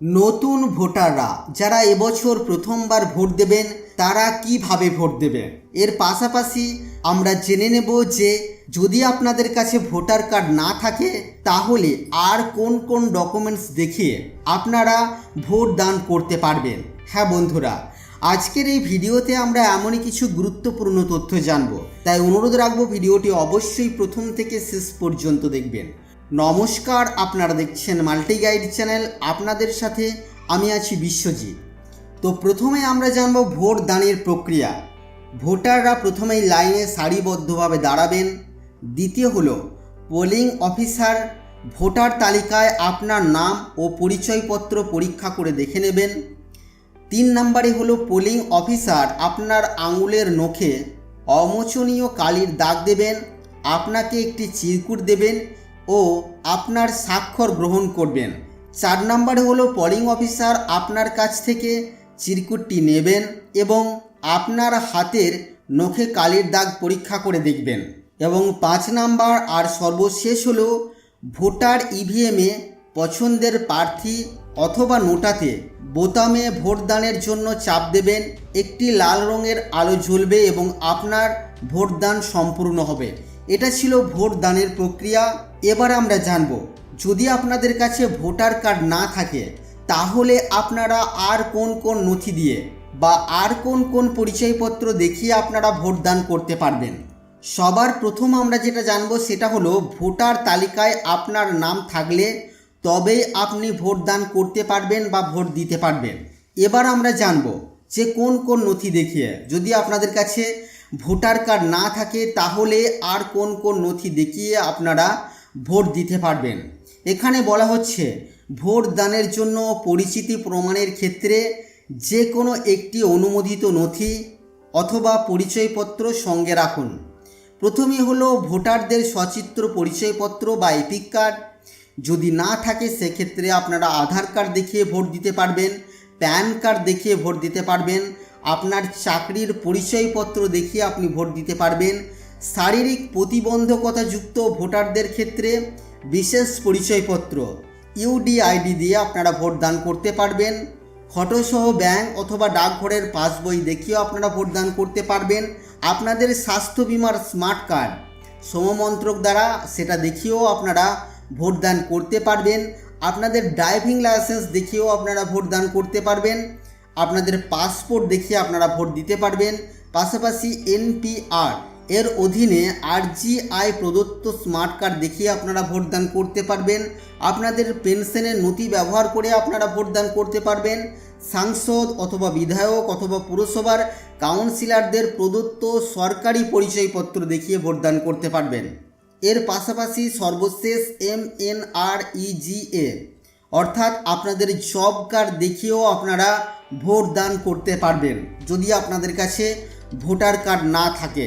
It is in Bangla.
নতুন ভোটাররা যারা এবছর প্রথমবার ভোট দেবেন, তারা কীভাবে ভোট দেবেন? এর পাশাপাশি আমরা জেনে নেব যে যদি আপনাদের কাছে ভোটার কার্ড না থাকে, তাহলে আর কোন কোন ডকুমেন্টস দেখিয়ে আপনারা ভোট দান করতে পারবেন। হ্যাঁ বন্ধুরা, আজকের এই ভিডিওতে আমরা এমনই কিছু গুরুত্বপূর্ণ তথ্য জানব। তাই অনুরোধ রাখব ভিডিওটি অবশ্যই প্রথম থেকে শেষ পর্যন্ত দেখবেন। নমস্কার, আপনারা দেখছেন মাল্টি গাইড চ্যানেল। আপনাদের সাথে আমি আছি বিশ্বজিৎ। তো প্রথমে আমরা জানব ভোট দানের প্রক্রিয়া। ভোটাররা প্রথমেই লাইনে সারিবদ্ধভাবে দাঁড়াবেন। দ্বিতীয় হলো, পোলিং অফিসার ভোটার তালিকায় আপনার নাম ও পরিচয়পত্র পরীক্ষা করে দেখে নেবেন। তিন নম্বরে হলো, পোলিং অফিসার আপনার আঙুলের নখে অমোচনীয় কালির দাগ দেবেন। আপনাকে একটি চিরকুট দেবেন। ও আপনার স্বাক্ষর গ্রহণ করবেন। চার নম্বরে হলো পলিং অফিসার আপনার কাছ থেকে চিরকুটটি নেবেন এবং আপনার হাতের নখে কালির দাগ পরীক্ষা করে দেখবেন। এবং পাঁচ নাম্বার আর সর্বশেষ হলো ভোটার ইভিএমে পছন্দের প্রার্থী অথবা নোটাতে বোতামে ভোটদানের জন্য চাপ দেবেন, একটি লাল রঙের আলো জ্বলবে এবং আপনার ভোটদান সম্পূর্ণ হবে। এটা ছিল ভোটদানের প্রক্রিয়া। এবার আমরা জানব, যদি আপনাদের কাছে ভোটার কার্ড না থাকে, তাহলে আপনারা আর কোন কোন নথি দিয়ে বা আর কোন কোন পরিচয়পত্র দেখিয়ে আপনারা ভোটদান করতে পারবেন? সবার প্রথম আমরা যেটা জানব সেটা হলো ভোটার তালিকায় আপনার নাম থাকলে তবেই আপনি ভোটদান করতে পারবেন বা ভোট দিতে পারবেন। এবার আমরা জানব যে কোন কোন নথি দেখিয়ে, যদি আপনাদের কাছে ভোটার কার্ড না থাকে, তাহলে আর কোন কোন নথি দেখিয়ে আপনারা ভোট দিতে পারবেন। এখানে বলা হচ্ছে ভোট দানের জন্য পরিচিতি প্রমাণের ক্ষেত্রে যে কোনো একটি অনুমোদিত নথি অথবা পরিচয়পত্র সঙ্গে রাখুন। প্রথমে হলো ভোটারদের সচিত্র, পরিচয়পত্র বা এপিক কার্ড। যদি না থাকে, সেক্ষেত্রে আপনারা আধার কার্ড দেখিয়ে ভোট দিতে পারবেন, প্যান কার্ড দেখিয়ে ভোট দিতে পারবেন, আপনার চাকরির পরিচয়পত্র দেখিয়ে আপনি ভোট দিতে পারবেন শারীরিক প্রতিবন্ধকতাযুক্ত ভোটারদের ক্ষেত্রে বিশেষ পরিচয়পত্র, ইউডিআইডি দিয়ে আপনারা ভোট দান করতে পারবেন। ফটোসহ ব্যাংক অথবা ডাকঘরের পাসবই দেখিয়েও আপনারা ভোট দান করতে পারবেন। আপনাদের স্বাস্থ্য বিমার স্মার্ট কার্ড, সমমন্ত্রক দ্বারা সেটা দেখিয়েও আপনারা ভোট দান করতে পারবেন। আপনাদের ড্রাইভিং লাইসেন্স দেখিয়েও আপনারা ভোট দান করতে পারবেন। আপনাদের পাসপোর্ট দেখিয়ে আপনারা ভোট দিতে পারবেন। পাশাপাশি এনপিআর এর অধীনে আরজিআই প্রদত্ত স্মার্ট কার্ড দেখিয়ে আপনারা ভোটদান করতে পারবেন। আপনাদের পেনশনের নথি ব্যবহার করে আপনারা ভোটদান করতে পারবেন। সাংসদ অথবা বিধায়ক অথবা পুরসভার কাউন্সিলরদের প্রদত্ত সরকারি পরিচয়পত্র দেখিয়ে ভোটদান করতে পারবেন। এর পাশাপাশি সর্বশেষ এম এন আর ইজিএ অর্থাৎ আপনাদের জব কার্ড দেখিয়েও আপনারা ভোট দান করতে পারবেন। যদি আপনাদের কাছে ভোটার কার্ড না থাকে